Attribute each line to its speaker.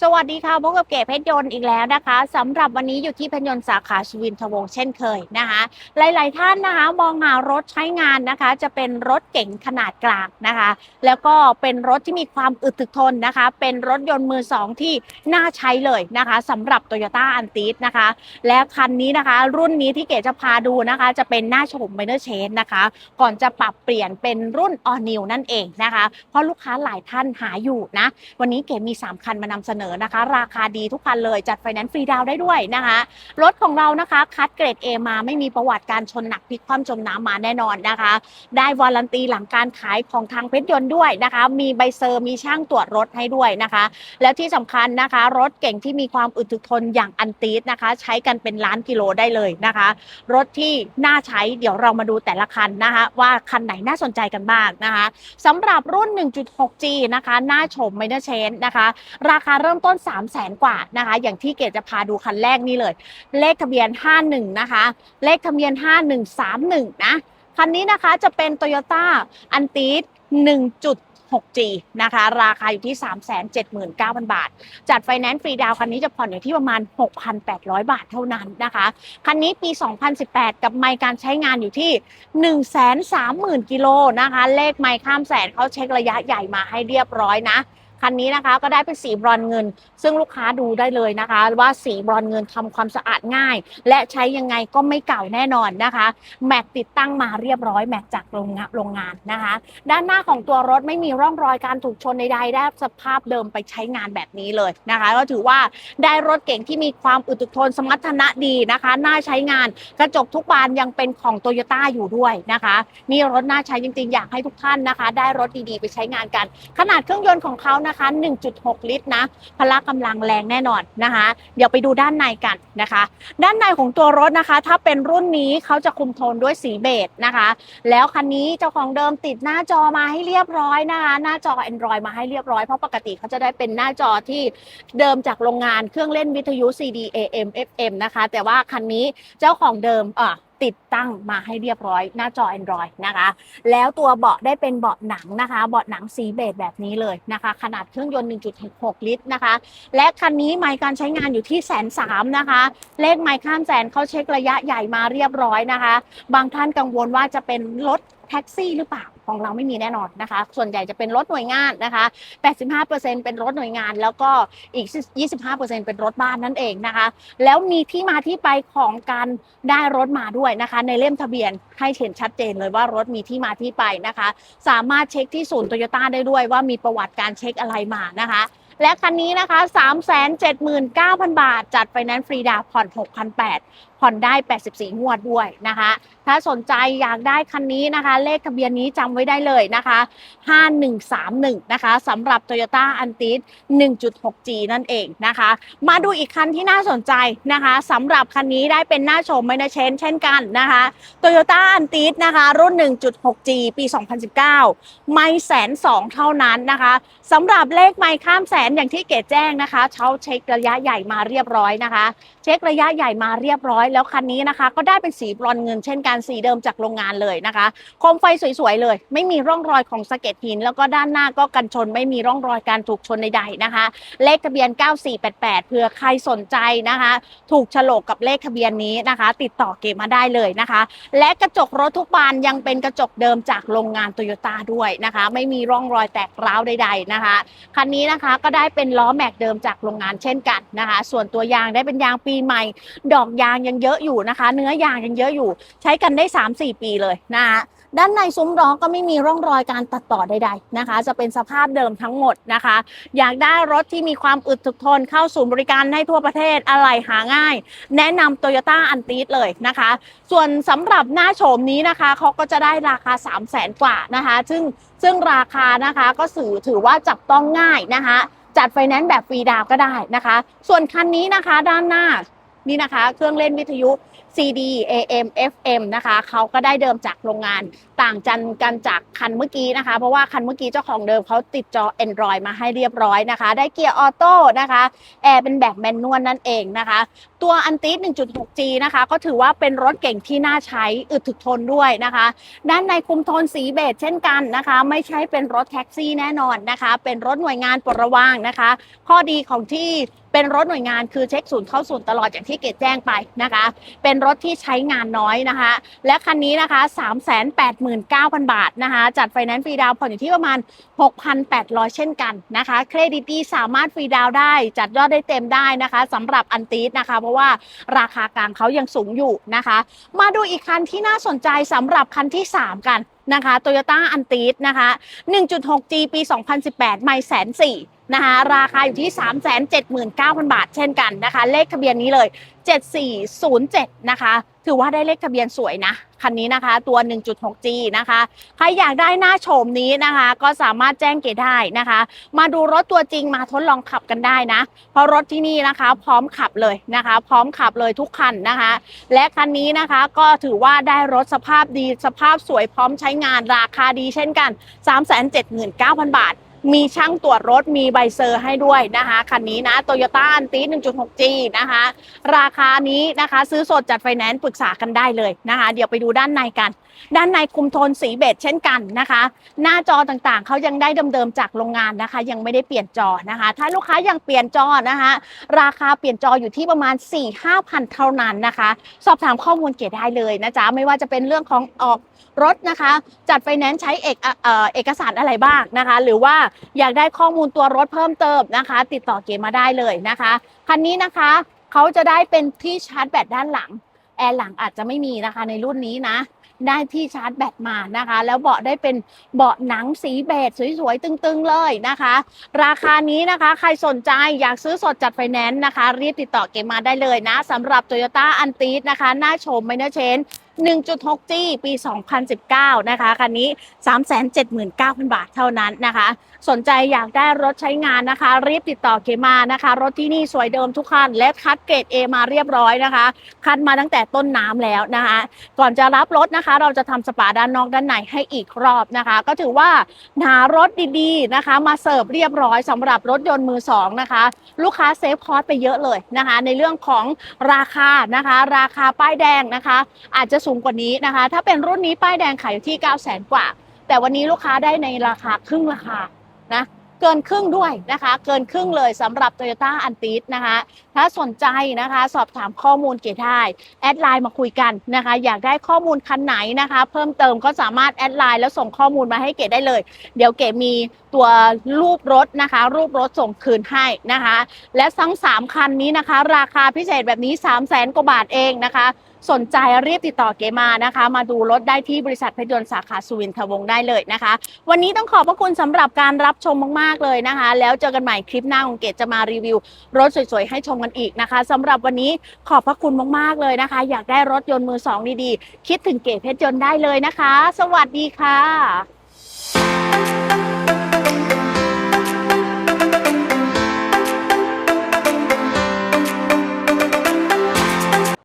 Speaker 1: สวัสดีค่ะพบกับเก๋เพชรยนต์อีกแล้วนะคะสำหรับวันนี้อยู่ที่เพชรยนต์สาขาชวินทวงศ์เช่นเคยนะคะ หลาย ๆ ท่านนะคะ มองหารถใช้งานนะคะ จะเป็นรถเก๋งขนาดกลางนะคะ แล้วก็เป็นรถที่มีความอึดถึกทนนะคะ เป็นรถยนต์มือสองที่น่าใช้เลยนะคะสำหรับ t o y ยต้าอันติสนะคะ และคันนี้นะคะ รุ่นนี้ที่เก๋จะพาดูนะคะ จะเป็นหน้าโฉมไมเนอร์เชนนะคะ ก่อนจะปรับเปลี่ยนเป็นรุ่น All New นั่นเองนะคะ เพราะลูกค้าหลายท่านหาอยู่นะวันนี้เก๋มี 3 คันมานำเสนอนะคะ ราคาดีทุกคันเลยจัดไฟแนนซ์ฟรีดาวน์ได้ด้วยนะคะรถของเรานะคะคัดเกรด A มาไม่มีประวัติการชนหนักพลิกคว่ำจมน้ำมาแน่นอนนะคะ ได้วารันตีหลังการขายของทางเพชรยนต์ด้วยนะคะ มีใบเซอร์มีช่างตรวจรถให้ด้วยนะคะ แล้วที่สำคัญนะคะ รถเก่งที่มีความอึดทนอย่างอันตีสนะคะ ใช้กันเป็นล้านกิโลได้เลยนะคะ รถที่น่าใช้เดี๋ยวเรามาดูแต่ละคันนะคะ ว่าคันไหนน่าสนใจกันบ้างนะคะสำหรับรุ่น 1.6G นะคะ หน้าโฉมไมเนอร์เชนนะคะ ราคาเริ่มริ่มต้น 3 0 0แสนกว่านะคะ อย่างที่เกดจะพาดูคันแรกนี่เลย เลขทะเบียน 51 นะคะ เลขทะเบียน 5131 นะ คันนี้นะคะจะเป็น Toyota a n t i s 1.6G นะคะ ราคาอยู่ที่ 379,000 บาท จัดไฟแนนซ์ฟรีดาวน์คันนี้จะผ่อนอยู่ที่ประมาณ 6,800 บาทเท่านั้นนะคะ คันนี้ปี 2018 กับไมล์การใช้งานอยู่ที่ 130,000 กิโลนะคะ เลขไมล์ข้ามแสนเขาเช็คระยะใหญ่มาให้เรียบร้อยนะ คันนี้นะคะก็ได้เป็นสีบรอนเงิน ซึ่งลูกค้าดูได้เลยนะคะ ว่าสีบรอนเงินทำความสะอาดง่าย และใช้ยังไงก็ไม่เก่าแน่นอนนะคะแม็กติดตั้งมาเรียบร้อยแม็กจากโรงงานโรงงานนะคะ ด้านหน้าของตัวรถไม่มีร่องรอยการถูกชนใดๆได้สภาพเดิมไปใช้งานแบบนี้เลยนะคะ ก็ถือว่าได้รถเก่งที่มีความอึดทนสมรรถนะดีนะคะ น่าใช้งานกระจกทุกบานยังเป็นของโตโยต้าอยู่ด้วยนะคะนี่รถน่าใช้จริงๆ อยากให้ทุกท่านนะคะ ได้รถดีๆ ไปใช้งานกัน ขนาดเครื่องยนต์ของเขานะคะ 1.6 ลิตรนะ พละกำลังแรงแน่นอนนะคะ เดี๋ยวไปดูด้านในกันนะคะ ด้านในของตัวรถนะคะ ถ้าเป็นรุ่นนี้เขาจะคุมโทนด้วยสีเบจนะคะ แล้วคันนี้เจ้าของเดิมติดหน้าจอมาให้เรียบร้อยนะคะ หน้าจอ Android มาให้เรียบร้อย เพราะปกติเขาจะได้เป็นหน้าจอที่เดิมจากโรงงานเครื่องเล่นวิทยุ CD AM FM นะคะ แต่ว่าคันนี้เจ้าของเดิมอะ ติดตั้งมาให้เรียบร้อยหน้าจอ Android นะคะ แล้วตัวเบาะได้เป็นเบาะหนังนะคะ เบาะหนังสีเบจแบบนี้เลยนะคะ ขนาดเครื่องยนต์ 1.6 ลิตรนะคะ และคันนี้ไมค์การใช้งานอยู่ที่แสนสามนะคะ เลขไมค์ข้ามแสนเขาเช็คระยะใหญ่มาเรียบร้อยนะคะ บางท่านกังวลว่าจะเป็นรถแท็กซี่หรือเปล่า ของเราไม่มีแน่นอนนะคะ ส่วนใหญ่จะเป็นรถหน่วยงานนะคะ 85%เป็นรถหน่วยงาน แล้วก็อีก 25%เป็นรถบ้านนั่นเองนะคะ แล้วมีที่มาที่ไปของการได้รถมาด้วยนะคะ ในเล่มทะเบียนให้เห็นชัดเจนเลยว่ารถมีที่มาที่ไปนะคะ สามารถเช็คที่ศูนย์โตโยต้าได้ด้วยว่ามีประวัติการเช็คอะไรมานะคะและคันนี้นะคะ 379,000 บาท จัดไฟแนนซ์ฟรีดาวน์ผ่อน 6,800 ผ่อนได้ 84 งวดด้วยนะคะ ถ้าสนใจอยากได้คันนี้นะคะ เลขทะเบียนนี้จำไว้ได้เลยนะคะ 5131 นะคะสำหรับ Toyota a n t i s 1.6G นั่นเองนะคะ มาดูอีกคันที่น่าสนใจนะคะสำหรับคันนี้ได้เป็นหน้าโฉมไมเนเชนเช่นกันนะคะ Toyota a n t i s นะคะ รุ่น 1.6G ปี 2019 ไม่แสนสองเท่านั้นนะคะสำหรับเลขไม่ข้ามแสนอย่างที่เกดแจ้งนะคะเขาเช็คระยะใหญ่มาเรียบร้อยนะคะ เช็คระยะใหญ่มาเรียบร้อยแล้วคันนี้นะคะ ก็ได้เป็นสีบรอนเงินเช่นกันสีเดิมจากโรงงานเลยนะคะโคมไฟสวยๆเลย ไม่มีร่องรอยของสะเก็ดหิน แล้วก็ด้านหน้าก็กันชนไม่มีร่องรอยการถูกชนใดๆนะคะ เลขทะเบียน 9488 เผื่อใครสนใจนะคะ ถูกฉลกกับเลขทะเบียนนี้นะคะ ติดต่อเกมมาได้เลยนะคะ และกระจกรถทุกบานยังเป็นกระจกเดิมจากโรงงานโตโยต้าด้วยนะคะ ไม่มีร่องรอยแตกร้าวใด ๆนะคะคันนี้นะคะก็ได้เป็นล้อแม็กเดิมจากโรงงานเช่นกันนะคะ ส่วนตัวยางได้เป็นยางปีใหม่ ดอกยางยังเยอะอยู่นะคะ เนื้อยางยังเยอะอยู่ ใช้กันได้ 3-4 ปีเลยนะคะด้านในซุ้มล้อก็ไม่มีร่องรอยการตัดต่อใดๆนะคะ จะเป็นสภาพเดิมทั้งหมดนะคะ อยากได้รถที่มีความอึดถึกทนเข้าศูนย์บริการให้ทั่วประเทศอะไรหาง่าย แนะนำโตโยต้าอันตีสเลยนะคะ ส่วนสำหรับหน้าโฉมนี้นะคะเขาก็จะได้ราคา 3 0 0แสนกว่านะคะ ซึ่งซึ่งราคานะคะก็สื่อถือว่าจับต้องง่ายนะคะ จัดไฟแนนซ์แบบฟรีดาวก็ได้นะคะ ส่วนคันนี้นะคะด้านหน้า นี่นะคะ เครื่องเล่นวิทยุ CD AM FM นะคะเขาก็ได้เดิมจากโรงงานต่างจันกันจากคันเมื่อกี้นะคะ เพราะว่าคันเมื่อกี้เจ้าของเดิมเขาติดจอ Android มาให้เรียบร้อยนะคะ ได้เกียร์ออโต้นะคะแอร์เป็นแบบแมนนวลนั่นเองนะคะ ตัวอันติส 1.6G นะคะ ก็ถือว่าเป็นรถเก่งที่น่าใช้อึดถึกทนด้วยนะคะ ด้านในคุมโทนสีเบจเช่นกันนะคะ ไม่ใช่เป็นรถแท็กซี่แน่นอนนะคะ เป็นรถหน่วยงานปลดระวางนะคะ ข้อดีของที่เป็นรถหน่วยงานคือเช็คศูนย์เข้าศูนย์ตลอดอย่างที่เกดแจ้งไปนะคะ เป็นรถที่ใช้งานน้อยนะคะ และคันนี้นะคะ 389,000 บาทนะคะ จัดไฟแนนซ์ฟรีดาวน์ผ่อนอยู่ที่ประมาณ 6,800 เช่นกันนะคะ เครดิตดีสามารถฟรีดาวน์ได้จัดยอดได้เต็มได้นะคะสำหรับอันตีสนะคะ เพราะว่าราคากลางเขายังสูงอยู่นะคะ มาดูอีกคันที่น่าสนใจสำหรับคันที่ 3 กัน นะคะ t o y ยต้าอันตีสนะคะ 1.6G ปี 2018 ไม่แสนสี่นะคะราคาอยู่ที่ 379,000 บาทเช่นกันนะคะ เลขทะเบียนนี้เลย 7407 นะคะ ถือว่าได้เลขทะเบียนสวยนะ คันนี้นะคะตัว 1.6G นะคะ ใครอยากได้หน้าโฉมนี้นะคะ ก็สามารถแจ้งเกได้นะคะ มาดูรถตัวจริงมาทดลองขับกันได้นะ เพราะรถที่นี่นะคะ พร้อมขับเลยนะคะ พร้อมขับเลยทุกคันนะคะ และคันนี้นะคะก็ถือว่าได้รถสภาพดีสภาพสวยพร้อมใช้งานราคาดีเช่นกัน 379,000 บาท มีช่างตรวจรถมีใบเซอร์ให้ด้วยนะคะคันนี้นะโตโยต้าอันตี 1.6G นะคะ ราคานี้นะคะ ซื้อสดจัดไฟแนนซ์ปรึกษากันได้เลยนะคะ เดี๋ยวไปดูด้านในกัน ด้านในคุมโทนสีเบจเช่นกันนะคะ หน้าจอต่างๆ เขายังได้เดิมๆจากโรงงานนะคะ ยังไม่ได้เปลี่ยนจอนะคะ ถ้าลูกค้ายังเปลี่ยนจอนะคะ ราคาเปลี่ยนจออยู่ที่ประมาณ 4-5พันเท่านั้นนะคะ สอบถามข้อมูลเกดได้เลยนะจ๊ะ ไม่ว่าจะเป็นเรื่องของออกรถนะคะ จัดไฟแนนซ์ใช้เอกเออเอกสารอะไรบ้างนะคะ หรือว่าอยากได้ข้อมูลตัวรถเพิ่มเติมนะคะ ติดต่อเกดมาได้เลยนะคะคันนี้นะคะเขาจะได้เป็นที่ชาร์จแบตด้านหลัง แอร์หลังอาจจะไม่มีนะคะในรุ่นนี้นะ ได้ที่ชาร์จแบตมานะคะ แล้วเบาะได้เป็นเบาะหนังสีเบจสวยๆ ตึงๆเลยนะคะ ราคานี้นะคะใครสนใจอยากซื้อสดจัดไฟแนนซ์นะคะ รีบติดต่อเกมมาได้เลยนะสำหรับ Toyota a n t i s นะคะ หน้าชมไมเนอร์เชน 1.6G ปี 2019 นะคะ คันนี้ 379,000 บาทเท่านั้นนะคะ สนใจอยากได้รถใช้งานนะคะ รีบติดต่อเคมานะคะ รถที่นี่สวยเดิมทุกคัน และคัดเกรด A มาเรียบร้อยนะคะ คัดมาตั้งแต่ต้นน้ำแล้วนะคะ ก่อนจะรับรถนะคะ เราจะทำสปาด้านนอกด้านในให้อีกรอบนะคะ ก็ถือว่าหารถดีๆนะคะ มาเสิร์ฟเรียบร้อยสำหรับรถยนต์มือสองนะคะ ลูกค้าเซฟคอสไปเยอะเลยนะคะ ในเรื่องของราคานะคะ ราคาป้ายแดงนะคะ อาจจะสูงกว่านี้นะคะ ถ้าเป็นรุ่นนี้ป้ายแดงขายอยู่ที่ 9 0 0 0 0 0กว่า แต่วันนี้ลูกค้าได้ในราคาครึ่งราคานะเกินครึ่งด้วยนะคะ เกินครึ่งเลยสำหรับ Toyota a n t i s นะคะ ถ้าสนใจนะคะสอบถามข้อมูลเกดได้แอดไลน์มาคุยกันนะคะ อยากได้ข้อมูลคันไหนนะคะ เพิ่มเติมก็สามารถแอดไลน์แล้วส่งข้อมูลมาให้เกดได้เลย เดี๋ยวเกดมีตัวรูปรถนะคะ รูปรถส่งคืนให้นะคะ และทั้ง 3 คันนี้นะคะ ราคาพิเศษแบบนี้ 3 0 0แสนกว่าบาทเองนะคะ สนใจรีบติดต่อเกมานะคะ มาดูรถได้ที่บริษัทเพชรยนต์สาขาสุวินทวงศ์ได้เลยนะคะ วันนี้ต้องขอบพระคุณสำหรับการรับชมมากๆเลยนะคะ แล้วเจอกันใหม่คลิปหน้าของเกดจะมารีวิว รถสวยๆให้ชมกันอีกนะคะสำหรับวันนี้ขอบพระคุณมากๆเลยนะคะ อยากได้รถยนต์มือสองดีๆ คิดถึงเกดเพชรยนต์ได้เลยนะคะ สวัสดีค่ะ